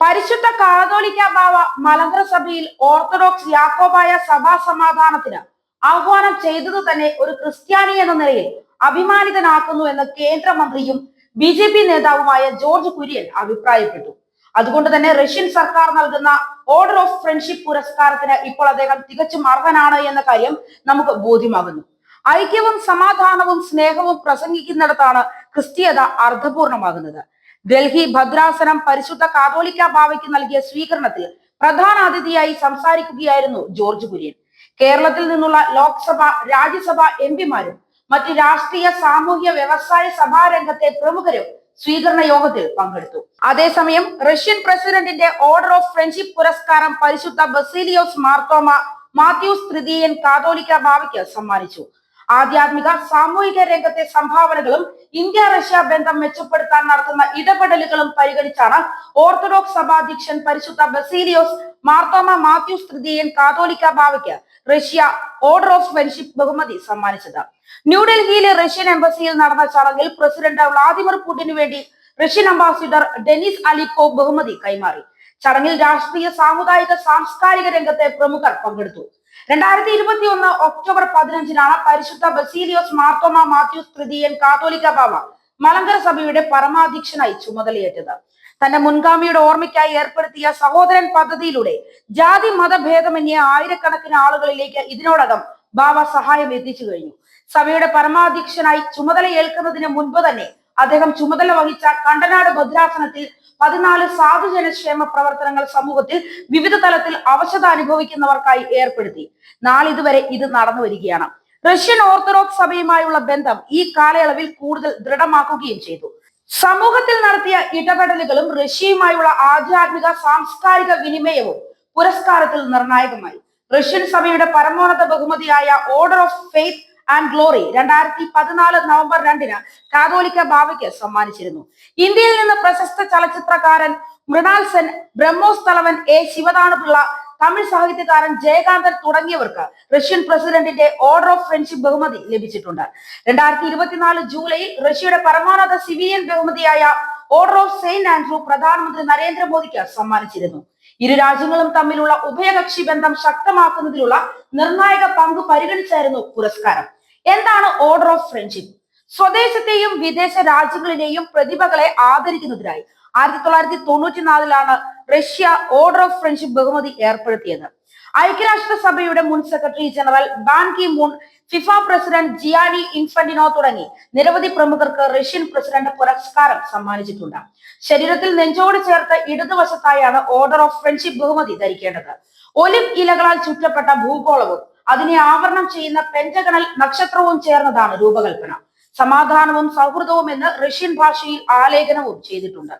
പരിശുദ്ധ കാതോലിക്ക ബാവ മലങ്കര സഭയിൽ ഓർത്തഡോക്സ് യാക്കോബായ സഭാ സമാധാനത്തിന് ആഹ്വാനം ചെയ്തത് തന്നെ ഒരു ക്രിസ്ത്യാനി എന്ന നിലയിൽ അഭിമാനിതനാക്കുന്നു എന്ന് കേന്ദ്രമന്ത്രിയും ബി ജെ പി നേതാവുമായ ജോർജ് കുര്യൻ അഭിപ്രായപ്പെട്ടു. അതുകൊണ്ട് തന്നെ റഷ്യൻ സർക്കാർ നൽകുന്ന ഓർഡർ ഓഫ് ഫ്രണ്ട്ഷിപ്പ് പുരസ്കാരത്തിന് ഇപ്പോൾ അദ്ദേഹം തികച്ചും അർഹനാണ് എന്ന കാര്യം നമുക്ക് ബോധ്യമാകുന്നു. ഐക്യവും സമാധാനവും സ്നേഹവും പ്രസംഗിക്കുന്നിടത്താണ് ക്രിസ്തീയത അർത്ഥപൂർണമാകുന്നത് ഡൽഹി ഭദ്രാസനം പരിശുദ്ധ കാതോലിക്ക ബാവയ്ക്ക് നൽകിയ സ്വീകരണത്തിൽ പ്രധാന അതിഥിയായി സംസാരിക്കുകയായിരുന്നു ജോർജ് കുര്യൻ. കേരളത്തിൽ നിന്നുള്ള ലോക്സഭ രാജ്യസഭ എം പിമാരും മറ്റ് രാഷ്ട്രീയ സാമൂഹ്യ വ്യവസായ സഭാ രംഗത്തെ പ്രമുഖരും സ്വീകരണ യോഗത്തിൽ പങ്കെടുത്തു. അതേസമയം റഷ്യൻ പ്രസിഡന്റിന്റെ ഓർഡർ ഓഫ് ഫ്രണ്ട്ഷിപ്പ് പുരസ്കാരം പരിശുദ്ധ ബസീലിയോസ് മാർത്തോമ മാത്യൂസ് തൃതീയൻ കാതോലിക്ക ബാവയ്ക്ക് സമ്മാനിച്ചു. ആധ്യാത്മിക സാമൂഹിക രംഗത്തെ സംഭാവനകളും ഇന്ത്യ റഷ്യ ബന്ധം മെച്ചപ്പെടുത്താൻ നടത്തുന്ന ഇടപെടലുകളും പരിഗണിച്ചാണ് ഓർത്തഡോക്സ് സഭാധ്യക്ഷൻ പരിശുദ്ധ ബസീലിയോസ് മാർത്തോമ മാത്യൂസ് തൃതീയൻ കാതോലിക്ക ബാവയ്ക്ക് റഷ്യ ഓർഡർ ഓഫ് ഫ്രണ്ട്ഷിപ്പ് ബഹുമതി സമ്മാനിച്ചത്. ന്യൂഡൽഹിയിലെ റഷ്യൻ എംബസിയിൽ നടന്ന ചടങ്ങിൽ പ്രസിഡന്റ് വ്ളാദിമിർ പുടിനു വേണ്ടി റഷ്യൻ അംബാസിഡർ ഡെനിസ് അലിക്കോ ബഹുമതി കൈമാറി. ചടങ്ങിൽ രാഷ്ട്രീയ സാമുദായിക സാംസ്കാരിക രംഗത്തെ പ്രമുഖർ പങ്കെടുത്തു. രണ്ടായിരത്തി ഇരുപത്തി ഒന്ന് ഒക്ടോബർ പതിനഞ്ചിനാണ് പരിശുദ്ധ ബസീലിയോസ് മാർത്തോമ മാത്യൂസ് തൃതീയൻ കാതോലിക്ക ബാബ മലങ്കര സഭയുടെ പരമാധ്യക്ഷനായി ചുമതലയേറ്റത്. തന്റെ മുൻഗാമിയുടെ ഓർമ്മയ്ക്കായി ഏർപ്പെടുത്തിയ സഹോദരൻ പദ്ധതിയിലൂടെ ജാതി മതഭേദമന്യേ ആയിരക്കണക്കിന് ആളുകളിലേക്ക് ഇതിനോടകം ബാബ സഹായം എത്തിച്ചു കഴിഞ്ഞു. സഭയുടെ പരമാധ്യക്ഷനായി ചുമതലയേൽക്കുന്നതിന് മുൻപ് തന്നെ അദ്ദേഹം ചുമതല വഹിച്ച കണ്ടനാട് ഭദ്രാസനത്തിൽ പതിനാല് സാധുജനക്ഷേമ പ്രവർത്തനങ്ങൾ സമൂഹത്തിൽ വിവിധ തലത്തിൽ അവശത അനുഭവിക്കുന്നവർക്കായി ഏർപ്പെടുത്തി. നാളിതുവരെ ഇത് നടന്നു വരികയാണ്. റഷ്യൻ ഓർത്തഡോക്സ് സഭയുമായുള്ള ബന്ധം ഈ കാലയളവിൽ കൂടുതൽ ദൃഢമാക്കുകയും ചെയ്തു. സമൂഹത്തിൽ നടത്തിയ ഇടപെടലുകളും റഷ്യയുമായുള്ള ആധ്യാത്മിക സാംസ്കാരിക വിനിമയവും പുരസ്കാരത്തിൽ നിർണായകമായി. റഷ്യൻ സഭയുടെ പരമോന്നത ബഹുമതിയായ order of faith and glory രണ്ടായിരത്തി പതിനാല് നവംബർ രണ്ടിന് കാതോലിക്ക ബാബയ്ക്ക് സമ്മാനിച്ചിരുന്നു. ഇന്ത്യയിൽ നിന്ന് പ്രശസ്ത ചലച്ചിത്രകാരൻ മൃണാൽ സെൻ ബ്രഹ്മോസ് തലവൻ എ ശിവദാനപിള്ള തമിഴ് സാഹിത്യകാരൻ ജയകാന്തൻ തുടങ്ങിയവർക്ക് റഷ്യൻ പ്രസിഡന്റിന്റെ ഓർഡർ ഓഫ് ഫ്രണ്ട്ഷിപ്പ് ബഹുമതി ലഭിച്ചിട്ടുണ്ട്. രണ്ടായിരത്തി ഇരുപത്തിനാല് ജൂലൈയിൽ റഷ്യയുടെ പരമോന്നത സിവിലിയൻ ബഹുമതിയായ ഓർഡർ ഓഫ് സെയിന്റ് ആൻഡ്രൂ പ്രധാനമന്ത്രി നരേന്ദ്രമോദിക്ക് സമ്മാനിച്ചിരുന്നു. ഇരു രാജ്യങ്ങളും തമ്മിലുള്ള ഉഭയകക്ഷി ബന്ധം ശക്തമാക്കുന്നതിലുള്ള നിർണായക പങ്ക് പരിഗണിച്ചായിരുന്നു പുരസ്കാരം. എന്താണ് ഓർഡർ ഓഫ് ഫ്രണ്ട്ഷിപ്പ് സ്വദേശത്തെയും വിദേശ രാജ്യങ്ങളിലെയും പ്രതിഭകളെ ആദരിക്കുന്നതിനായി ആയിരത്തി തൊള്ളായിരത്തി തൊണ്ണൂറ്റിനാലിലാണ് റഷ്യ ഓർഡർ ഓഫ് ഫ്രണ്ട്ഷിപ്പ് ബഹുമതി ഏർപ്പെടുത്തിയത്. ഐക്യരാഷ്ട്ര സഭയുടെ മുൻ secretary general Ban Ki Moon FIFA president Gianni Infantino തുടങ്ങി നിരവധി പ്രമുഖർക്ക് റഷ്യൻ പ്രസിഡന്റ് പുരസ്കാരം സമ്മാനിച്ചിട്ടുണ്ട്. ശരീരത്തിൽ നെഞ്ചോട് ചേർത്ത് ഇടതുവശത്തായാണ് ഓർഡർ ഓഫ് ഫ്രണ്ട്ഷിപ്പ് ബഹുമതി ധരിക്കേണ്ടത്. ഒലിവ് ഇലകളാൽ ചുറ്റപ്പെട്ട ഭൂഗോളവും അതിനെ ആവരണം ചെയ്യുന്ന പെന്റഗണൽ നക്ഷത്രവും ചേർന്നതാണ് രൂപകൽപ്പന. സമാധാനവും സൗഹൃദവും എന്ന് റഷ്യൻ ഭാഷയിൽ ആലേഖനവും ചെയ്തിട്ടുണ്ട്.